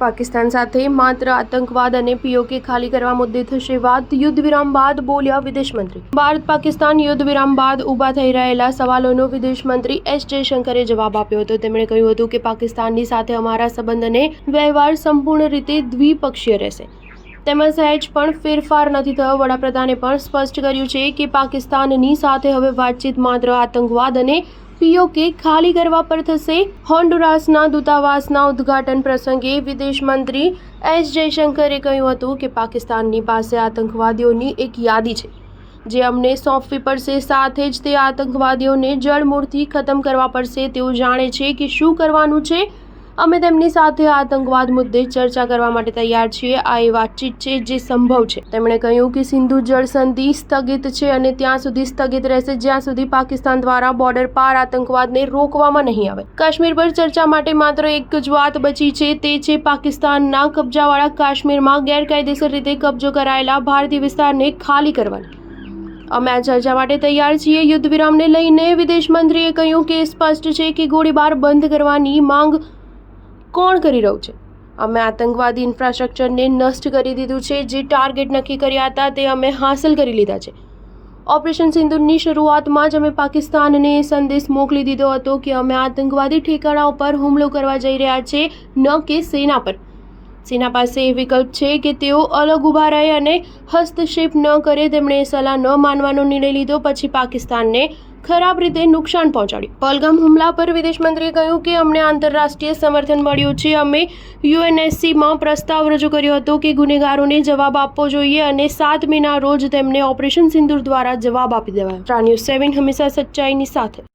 પાકિસ્તાન સાથે માત્ર આતંકવાદ અને પીઓકે ખાલી કરવા મુદ્દે થશે વાત. યુદ્ધ વિરામ બાદ બોલ્યા વિદેશમંત્રી ભારત પાકિસ્તાન યુદ્ધ વિરામ બાદ ઊભા થઈ રહેલા સવાલોનો વિદેશ મંત્રી એસ જયશંકરે જવાબ આપ્યો હતો. તેમણે કહ્યું હતું કે પાકિસ્તાનની સાથે અમારા સંબંધ અને વ્યવહાર સંપૂર્ણ રીતે દ્વિપક્ષીય રહેશે. તેમાં સહેજ પણ ફેરફાર નથી થયો. વડાપ્રધાને પણ સ્પષ્ટ કર્યું છે કે પાકિસ્તાનની સાથે હવે વાતચીત માત્ર આતંકવાદ અને પીઓકે ખાલી કરવા પર થશે. હોન્ડુરાસના દૂતાવાસના ઉદ્ઘાટન પ્રસંગે વિદેશ મંત્રી એસ જયશંકરે કહ્યું હતું કે પાકિસ્તાનની પાસે આતંકવાદીઓની એક યાદી છે, જે અમને સોંપવી પડશે. સાથે જ તે આતંકવાદીઓને જળમૂળથી ખતમ કરવા પડશે. તેઓ જાણે છે કે શું કરવાનું છે. અમે તેમની સાથે આતંકવાદ મુદ્દે ચર્ચા કરવા માટે તૈયાર છીએ. આ એ વાતચીત છે જે સંભવ છે. તેમણે કહ્યું કે સિંધુ જળ સંધિ સ્થગિત છે અને ત્યાં સુધી સ્થગિત રહેશે. જ્યાં સુધી પાકિસ્તાન દ્વારા બોર્ડર પાર આતંકવાદને રોકવામાં નહીં આવે. કાશ્મીર પર ચર્ચા માટે માત્ર એક જ વાત બચી છે. તે છે પાકિસ્તાનના કબજાવાળા કાશ્મીરમાં ગેરકાયદેસર રીતે કબજો કરાયેલા ભારતીય વિસ્તારને ખાલી કરવાની. અમે આ ચર્ચા માટે તૈયાર છીએ. યુદ્ધ વિરામને લઈને વિદેશ મંત્રીએ કહ્યું કે સ્પષ્ટ છે કે ગોળીબાર બંધ કરવાની માંગ કોણ કરી રહ્યું છે? અમે આતંકવાદી ઇન્ફ્રાસ્ટ્રક્ચરને નષ્ટ કરી દીધું છે, જે ટાર્ગેટ નક્કી કર્યા હતા, તે અમે હાંસલ કરી લીધા છે. ઓપરેશન સિંધુની શરૂઆતમાં જ અમે પાકિસ્તાનને સંદેશ મોકલી દીધો હતો કે અમે આતંકવાદી ઠેકાણા ઉપર હુમલો કરવા જઈ રહ્યા છે, ન કે સેના પર. સેના પાસે એ વિકલ્પ છે કે તેઓ અલગ ઊભા રહે અને હસ્તક્ષેપ ન કરે, તેમણે સલાહ ન માનવાનો નિર્ણય લીધો, પછી પાકિસ્તાનને ખરાબ રીતે નુકસાન પહોંચાડ્યું. પલગમ હુમલા પર વિદેશ મંત્રીએ કહ્યું કે અમને આંતરરાષ્ટ્રીય સમર્થન મળ્યું છે. અમે યુએનએસસીમાં પ્રસ્તાવ રજૂ કર્યો હતો કે ગુનેગારોને જવાબ આપવો જોઈએ અને સાત મેના રોજ તેમને ઓપરેશન સિંદૂર દ્વારા જવાબ આપી દેવાયો. પ્રાન્યુ સેવન હંમેશા સચ્ચાઈની સાથે.